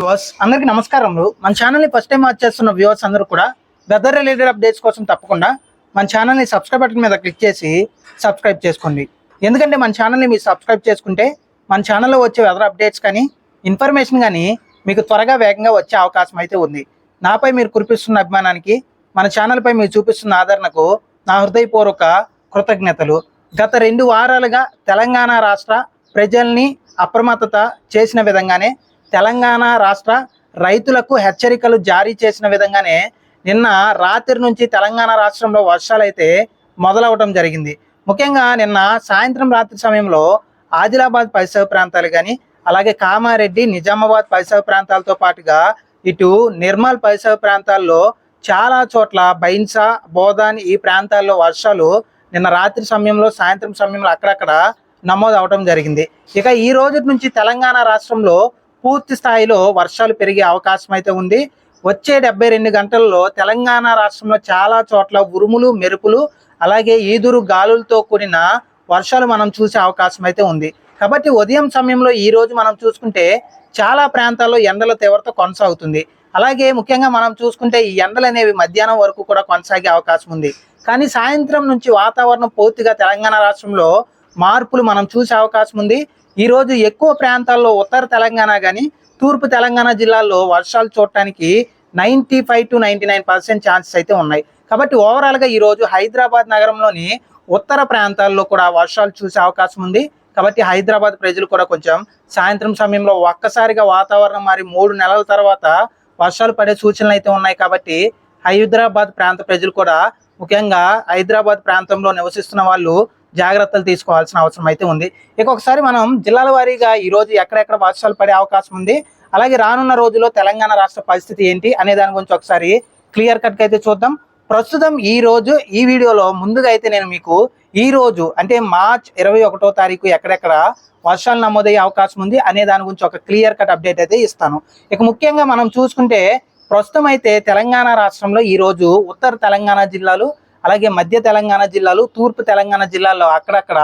Viewers అందరికీ నమస్కారములు. మన ఛానల్ని ఫస్ట్ టైం వాచ్ చేస్తున్న వ్యూవర్స్ అందరూ కూడా వెదర్ రిలేటెడ్ అప్డేట్స్ కోసం తప్పకుండా మన ఛానల్ని సబ్స్క్రైబ్ బటన్ మీద క్లిక్ చేసి సబ్స్క్రైబ్ చేసుకోండి. ఎందుకంటే మన ఛానల్ని మీరు సబ్స్క్రైబ్ చేసుకుంటే మన ఛానల్లో వచ్చే వెదర్ అప్డేట్స్ కానీ ఇన్ఫర్మేషన్ కానీ మీకు త్వరగా వేగంగా వచ్చే అవకాశం అయితే ఉంది. నాపై మీరు కురిపిస్తున్న అభిమానానికి మన ఛానల్పై మీరు చూపిస్తున్న ఆదరణకు నా హృదయపూర్వక కృతజ్ఞతలు. గత రెండు వారాలుగా తెలంగాణ రాష్ట్ర ప్రజల్ని అప్రమత్తత చేసిన విధంగానే తెలంగాణ రాష్ట్ర రైతులకు హెచ్చరికలు జారీ చేసిన విధంగానే నిన్న రాత్రి నుంచి తెలంగాణ రాష్ట్రంలో వర్షాలు అయితే జరిగింది. ముఖ్యంగా నిన్న సాయంత్రం రాత్రి సమయంలో ఆదిలాబాద్ పరిసర ప్రాంతాలు కానీ అలాగే కామారెడ్డి నిజామాబాద్ పరిసర ప్రాంతాలతో పాటుగా ఇటు నిర్మల్ పరిసర ప్రాంతాల్లో చాలా చోట్ల బైన్సా బోధాన్ ఈ ప్రాంతాల్లో వర్షాలు నిన్న రాత్రి సమయంలో సాయంత్రం సమయంలో అక్కడక్కడ నమోదు అవడం జరిగింది. ఇక ఈ రోజు నుంచి తెలంగాణ రాష్ట్రంలో పూర్తి స్థాయిలో వర్షాలు పెరిగే అవకాశం అయితే ఉంది. వచ్చే డెబ్బై రెండు గంటల్లో తెలంగాణ రాష్ట్రంలో చాలా చోట్ల ఉరుములు మెరుపులు అలాగే ఈదురు గాలులతో కూడిన వర్షాలు మనం చూసే అవకాశం అయితే ఉంది. కాబట్టి ఉదయం సమయంలో ఈ రోజు మనం చూసుకుంటే చాలా ప్రాంతాల్లో ఎండల తీవ్రత కొనసాగుతుంది. అలాగే ముఖ్యంగా మనం చూసుకుంటే ఈ ఎండలు అనేవి మధ్యాహ్నం వరకు కూడా కొనసాగే అవకాశం ఉంది. కానీ సాయంత్రం నుంచి వాతావరణం పూర్తిగా తెలంగాణ రాష్ట్రంలో మార్పులు మనం చూసే అవకాశం ఉంది. ఈరోజు ఎక్కువ ప్రాంతాల్లో ఉత్తర తెలంగాణ కానీ తూర్పు తెలంగాణ జిల్లాల్లో వర్షాలు చూడటానికి ninety five to ninety nine percent chances అయితే ఉన్నాయి. కాబట్టి ఓవరాల్గా ఈరోజు హైదరాబాద్ నగరంలోని ఉత్తర ప్రాంతాల్లో కూడా వర్షాలు చూసే అవకాశం ఉంది. కాబట్టి హైదరాబాద్ ప్రజలు కూడా కొంచెం సాయంత్రం సమయంలో ఒక్కసారిగా వాతావరణం మరి మూడు నెలల తర్వాత వర్షాలు పడే సూచనలు అయితే ఉన్నాయి. కాబట్టి హైదరాబాద్ ప్రాంత ప్రజలు కూడా ముఖ్యంగా హైదరాబాద్ ప్రాంతంలో నివసిస్తున్న వాళ్ళు జాగ్రత్తలు తీసుకోవాల్సిన అవసరం అయితే ఉంది. ఇక ఒకసారి మనం జిల్లాల వారీగా ఈరోజు ఎక్కడెక్కడ వర్షాలు పడే అవకాశం ఉంది? అలాగే రానున్న రోజుల్లో తెలంగాణ రాష్ట్ర పరిస్థితి ఏంటి? అనే దాని గురించి ఒకసారి క్లియర్ కట్ అయితే చూద్దాం. ప్రస్తుతం ఈ రోజు ఈ వీడియోలో ముందుగా అయితే నేను మీకు ఈ రోజు అంటే మార్చ్ ఇరవై ఒకటో తారీఖు ఎక్కడెక్కడ వర్షాలు నమోదయ్యే అవకాశం ఉంది అనే దాని గురించి ఒక క్లియర్ కట్ అప్డేట్ అయితే ఇస్తాను. ఇక ముఖ్యంగా మనం చూసుకుంటే ప్రస్తుతం అయితే తెలంగాణ రాష్ట్రంలో ఈరోజు ఉత్తర తెలంగాణ జిల్లాలు అలాగే మధ్య తెలంగాణ జిల్లాలు తూర్పు తెలంగాణ జిల్లాల్లో అక్కడక్కడ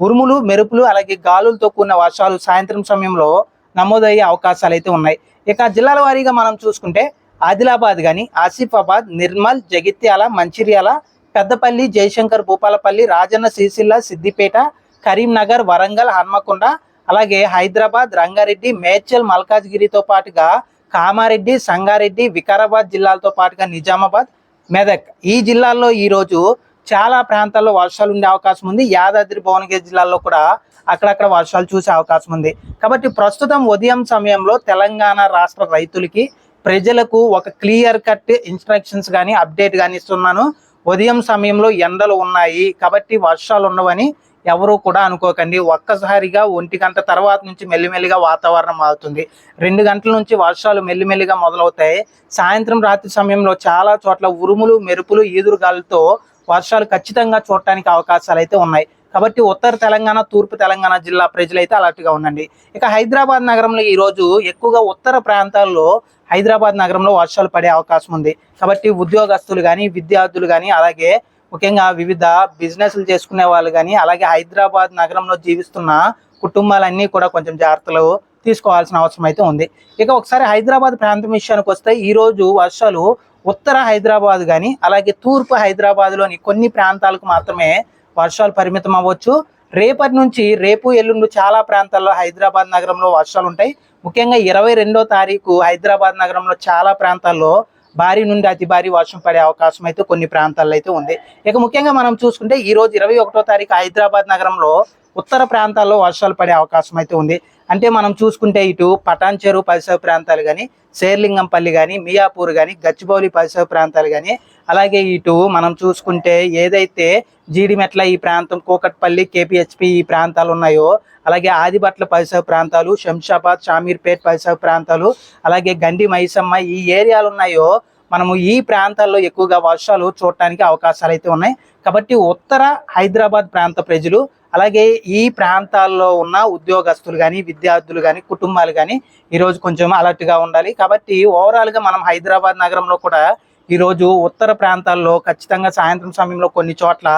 ఉరుములు మెరుపులు అలాగే గాలులతో కూడిన వర్షాలు సాయంత్రం సమయంలో నమోదయ్యే అవకాశాలు అయితే ఉన్నాయి. ఇక జిల్లాల వారీగా మనం చూసుకుంటే ఆదిలాబాద్ కానీ ఆసిఫాబాద్ నిర్మల్ జగిత్యాల మంచిర్యాల పెద్దపల్లి జయశంకర్ భూపాలపల్లి రాజన్న సిరిసిల్ల సిద్దిపేట కరీంనగర్ వరంగల్ హన్మకొండ అలాగే హైదరాబాద్ రంగారెడ్డి మేడ్చల్ మల్కాజ్గిరితో పాటుగా కామారెడ్డి సంగారెడ్డి వికారాబాద్ జిల్లాలతో పాటుగా నిజామాబాద్ మెదక్. ఈ జిల్లాల్లో ఈరోజు చాలా ప్రాంతాల్లో వర్షాలు ఉండే అవకాశం ఉంది. యాదాద్రి భువనగిరి జిల్లాలో కూడా అక్కడక్కడ వర్షాలు చూసే అవకాశం ఉంది. కాబట్టి ప్రస్తుతం ఉదయం సమయంలో తెలంగాణ రాష్ట్ర రైతులకి ప్రజలకు ఒక క్లియర్ కట్ ఇన్స్ట్రక్షన్స్ కానీ అప్డేట్ కానీ ఇస్తున్నాను. ఉదయం సమయంలో ఎండలు ఉన్నాయి కాబట్టి వర్షాలు ఉండవని ఎవరు కూడా అనుకోకండి. ఒక్కసారిగా ఒంటి గంట తర్వాత నుంచి మెల్లిమెల్లిగా వాతావరణం మారుతుంది. రెండు గంటల నుంచి వర్షాలు మెల్లిమెల్లిగా మొదలవుతాయి. సాయంత్రం రాత్రి సమయంలో చాలా చోట్ల ఉరుములు మెరుపులు ఈదురుగాలతో వర్షాలు ఖచ్చితంగా చూడటానికి అవకాశాలు అయితే ఉన్నాయి. కాబట్టి ఉత్తర తెలంగాణ తూర్పు తెలంగాణ జిల్లా ప్రజలైతే అలర్ట్గా ఉండండి. ఇక హైదరాబాద్ నగరంలో ఈరోజు ఎక్కువగా ఉత్తర ప్రాంతాల్లో హైదరాబాద్ నగరంలో వర్షాలు పడే అవకాశం ఉంది. కాబట్టి ఉద్యోగస్తులు కానీ విద్యార్థులు కానీ అలాగే ముఖ్యంగా వివిధ బిజినెస్లు చేసుకునే వాళ్ళు కానీ అలాగే హైదరాబాద్ నగరంలో జీవిస్తున్న కుటుంబాలన్నీ కూడా కొంచెం జాగ్రత్తలు తీసుకోవాల్సిన అవసరం అయితే ఉంది. ఇక ఒకసారి హైదరాబాద్ ప్రాంతం విషయానికి వస్తే ఈరోజు వర్షాలు ఉత్తర హైదరాబాద్ కానీ అలాగే తూర్పు హైదరాబాద్లోని కొన్ని ప్రాంతాలకు మాత్రమే వర్షాలు పరిమితం అవ్వచ్చు. రేపటి నుంచి రేపు ఎల్లుండి చాలా ప్రాంతాల్లో హైదరాబాద్ నగరంలో వర్షాలు ఉంటాయి. ముఖ్యంగా ఇరవై రెండో తారీఖు హైదరాబాద్ నగరంలో చాలా ప్రాంతాల్లో భారీ నుండి అతి భారీ వర్షం పడే అవకాశం అయితే కొన్ని ప్రాంతాల్లో అయితే ఉంది. ఇక ముఖ్యంగా మనం చూసుకుంటే ఈ రోజు ఇరవై ఒకటో తారీఖు హైదరాబాద్ నగరంలో ఉత్తర ప్రాంతాల్లో వర్షాలు పడే అవకాశం అయితే ఉంది. అంటే మనం చూసుకుంటే ఇటు పటాన్ చెరువు పరిసర ప్రాంతాలు కానీ శేర్లింగంపల్లి కానీ మియాపూర్ కానీ గచ్చిబౌలి పరిసర ప్రాంతాలు కానీ అలాగే ఇటు మనం చూసుకుంటే ఏదైతే జీడిమెట్ల ఈ ప్రాంతం కూకట్పల్లి కేపీహెచ్పి ఈ ప్రాంతాలు ఉన్నాయో అలాగే ఆదిబట్ల పరిసర ప్రాంతాలు శంషాబాద్ షామీర్పేట్ పరిసర ప్రాంతాలు అలాగే గండి మైసమ్మ ఈ ఏరియాలు ఉన్నాయో మనము ఈ ప్రాంతాల్లో ఎక్కువగా వర్షాలు చూడటానికి అవకాశాలు అయితే ఉన్నాయి. కాబట్టి ఉత్తర హైదరాబాద్ ప్రాంత ప్రజలు అలాగే ఈ ప్రాంతాల్లో ఉన్న ఉద్యోగస్తులు కానీ విద్యార్థులు కానీ కుటుంబాలు కానీ ఈరోజు కొంచెం అలర్ట్గా ఉండాలి. కాబట్టి ఓవరాల్గా మనం హైదరాబాద్ నగరంలో కూడా ఈరోజు ఉత్తర ప్రాంతాల్లో ఖచ్చితంగా సాయంత్రం సమయంలో కొన్ని చోట్ల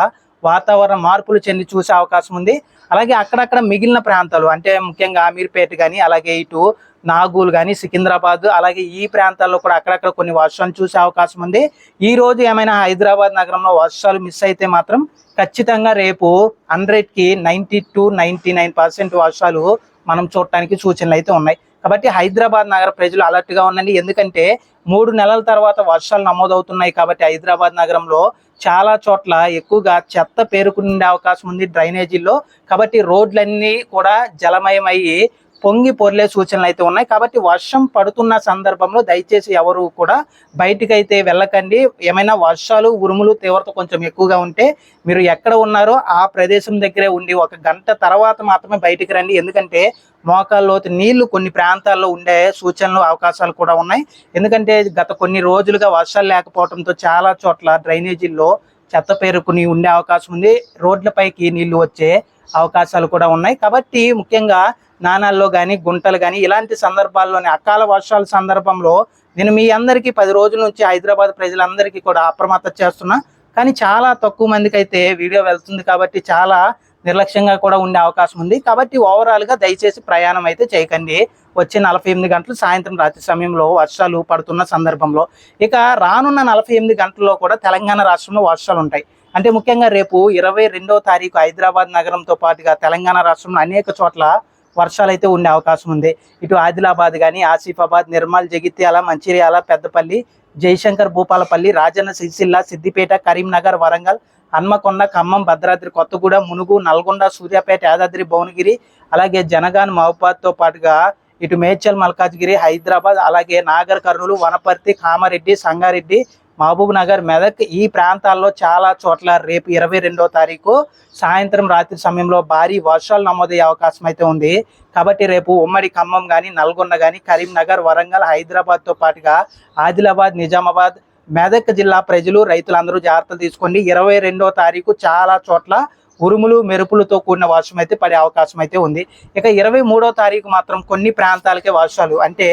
వాతావరణ మార్పులు చెంది చూసే అవకాశం ఉంది. అలాగే అక్కడక్కడ మిగిలిన ప్రాంతాలు అంటే ముఖ్యంగా అమీర్పేట కానీ అలాగే ఇటు నాగూల్ కానీ సికింద్రాబాద్ అలాగే ఈ ప్రాంతాల్లో కూడా అక్కడక్కడ కొన్ని వర్షాలు చూసే అవకాశం ఉంది. ఈ రోజు ఏమైనా హైదరాబాద్ నగరంలో వర్షాలు మిస్ అయితే మాత్రం ఖచ్చితంగా రేపు హండ్రెడ్కి ninety to ninety nine percent వర్షాలు మనం చూడటానికి సూచనలు అయితే ఉన్నాయి. కాబట్టి హైదరాబాద్ నగర ప్రజలు అలర్ట్గా ఉండండి. ఎందుకంటే మూడు నెలల తర్వాత వర్షాలు నమోదవుతున్నాయి కాబట్టి హైదరాబాద్ నగరంలో చాలా చోట్ల ఎక్కువగా చెత్త పేరుకుండే అవకాశం ఉంది డ్రైనేజీల్లో. కాబట్టి రోడ్లన్నీ కూడా జలమయమయ్యి పొంగి పొర్లే సూచనలు అయితే ఉన్నాయి. కాబట్టి వర్షం పడుతున్న సందర్భంలో దయచేసి ఎవరు కూడా బయటికి అయితే వెళ్ళకండి. ఏమైనా వర్షాలు ఉరుములు తీవ్రత కొంచెం ఎక్కువగా ఉంటే మీరు ఎక్కడ ఉన్నారో ఆ ప్రదేశం దగ్గరే ఉండి ఒక గంట తర్వాత మాత్రమే బయటికి రండి. ఎందుకంటే మోకాల్లోతు నీళ్ళు కొన్ని ప్రాంతాల్లో ఉండే సూచనలు అవకాశాలు కూడా ఉన్నాయి. ఎందుకంటే గత కొన్ని రోజులుగా వర్షాలు లేకపోవడంతో చాలా చోట్ల డ్రైనేజీల్లో చెత్త పేరుకుని ఉండే అవకాశం ఉంది. రోడ్లపైకి నీళ్ళు వచ్చే అవకాశాలు కూడా ఉన్నాయి. కాబట్టి ముఖ్యంగా నాణాల్లో కానీ గుంటలు కానీ ఇలాంటి సందర్భాల్లోనే అకాల వర్షాల సందర్భంలో నేను మీ అందరికీ పది రోజుల నుంచి హైదరాబాద్ ప్రజలందరికీ కూడా అప్రమత్తం చేస్తున్నా. కానీ చాలా తక్కువ మందికి అయితే వీడియో వెళ్తుంది కాబట్టి చాలా నిర్లక్ష్యంగా కూడా ఉండే అవకాశం ఉంది. కాబట్టి ఓవరాల్గా దయచేసి ప్రయాణం అయితే చేయకండి. వచ్చే నలభై ఎనిమిది గంటలు సాయంత్రం రాత్రి సమయంలో వర్షాలు పడుతున్న సందర్భంలో. ఇక రానున్న నలభై ఎనిమిది గంటల్లో కూడా తెలంగాణ రాష్ట్రంలో వర్షాలు ఉంటాయి. అంటే ముఖ్యంగా రేపు ఇరవై రెండో తారీఖు హైదరాబాద్ నగరంతో పాటుగా తెలంగాణ రాష్ట్రంలో అనేక చోట్ల వర్షాలు అయితే ఉండే అవకాశం ఉంది. ఇటు ఆదిలాబాద్ కానీ ఆసిఫాబాద్ నిర్మల్ జగిత్యాల మంచిర్యాల పెద్దపల్లి జయశంకర్ భూపాలపల్లి రాజన్న సిరిసిల్ల సిద్దిపేట కరీంనగర్ వరంగల్ హన్మకొండ ఖమ్మం భద్రాద్రి కొత్తగూడ మునుగు నల్గొండ సూర్యాపేట యాదాద్రి భువనగిరి అలాగే జనగాన్ మహబాద్తో పాటుగా ఇటు మేడ్చల్ మల్కాజ్గిరి హైదరాబాద్ అలాగే నాగర్ కర్నూలు వనపర్తి కామారెడ్డి సంగారెడ్డి మహబూబ్ నగర్ మెదక్ ఈ ప్రాంతాల్లో చాలా చోట్ల రేపు ఇరవై రెండో తారీఖు సాయంత్రం రాత్రి సమయంలో భారీ వర్షాలు నమోదయ్యే అవకాశం అయితే ఉంది. కాబట్టి రేపు ఉమ్మడి ఖమ్మం కానీ నల్గొండ కానీ కరీంనగర్ వరంగల్ హైదరాబాద్తో పాటుగా ఆదిలాబాద్ నిజామాబాద్ మెదక్ జిల్లా ప్రజలు రైతులందరూ జాగ్రత్తలు తీసుకోండి. ఇరవై రెండో తారీఖు చాలా చోట్ల ఉరుములు మెరుపులతో కూడిన వర్షం అయితే పడే అవకాశం అయితే ఉంది. ఇక ఇరవై మూడో తారీఖు మాత్రం కొన్ని ప్రాంతాలకే వర్షాలు అంటే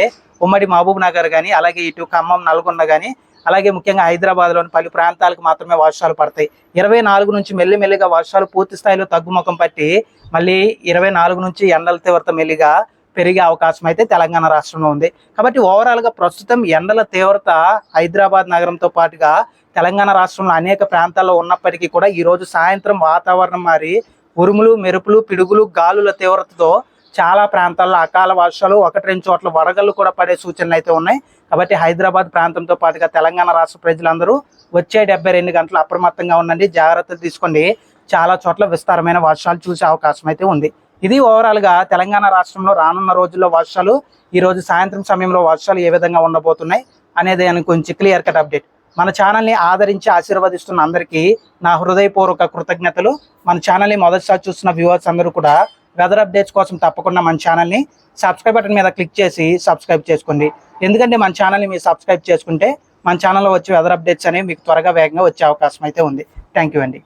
ఉమ్మడి మహబూబ్ నగర్ కానీ అలాగే ఇటు ఖమ్మం నల్గొండ కానీ అలాగే ముఖ్యంగా హైదరాబాద్లోని పలు ప్రాంతాలకు మాత్రమే వర్షాలు పడతాయి. ఇరవై నాలుగు నుంచి మెల్లిమెల్లిగా వర్షాలు పూర్తి స్థాయిలో తగ్గుముఖం పట్టి మళ్ళీ ఇరవై నాలుగు నుంచి ఎండల తీవ్రత మెల్లిగా పెరిగే అవకాశం అయితే తెలంగాణ రాష్ట్రంలో ఉంది. కాబట్టి ఓవరాల్గా ప్రస్తుతం ఎండల తీవ్రత హైదరాబాద్ నగరంతో పాటుగా తెలంగాణ రాష్ట్రంలో అనేక ప్రాంతాల్లో ఉన్నప్పటికీ కూడా ఈరోజు సాయంత్రం వాతావరణం మారి ఉరుములు మెరుపులు పిడుగులు గాలుల తీవ్రతతో చాలా ప్రాంతాల్లో అకాల వర్షాలు ఒకటి రెండు చోట్ల వడగళ్ళు కూడా పడే సూచనలు అయితే ఉన్నాయి. కాబట్టి హైదరాబాద్ ప్రాంతంతో పాటుగా తెలంగాణ రాష్ట్ర ప్రజలందరూ వచ్చే డెబ్బై రెండు గంటలు అప్రమత్తంగా ఉండండి జాగ్రత్తలు తీసుకోండి. చాలా చోట్ల విస్తారమైన వర్షాలు చూసే అవకాశం అయితే ఉంది. ఇది ఓవరాల్గా తెలంగాణ రాష్ట్రంలో రానున్న రోజుల్లో వర్షాలు ఈ రోజు సాయంత్రం సమయంలో వర్షాలు ఏ విధంగా ఉండబోతున్నాయి అనేది కొంచెం క్లియర్ కట్ అప్డేట్ మన ఛానల్ని ఆదరించి ఆశీర్వదిస్తున్న అందరికీ నా హృదయపూర్వక కృతజ్ఞతలు. మన ఛానల్ని మొదటిసారి చూస్తున్న వ్యూవర్స్ అందరూ కూడా వెదర్ అప్డేట్స్ కోసం తప్పకుండా మన ఛానల్ని సబ్స్క్రైబ్ బటన్ మీద క్లిక్ చేసి సబ్స్క్రైబ్ చేసుకోండి. ఎందుకంటే మన ఛానల్ని మీరు సబ్స్క్రైబ్ చేసుకుంటే మన ఛానల్లో వచ్చే వెదర్ అప్డేట్స్ అనేవి మీకు త్వరగా వేగంగా వచ్చే అవకాశం అయితే ఉంది. థ్యాంక్ యూ అండి.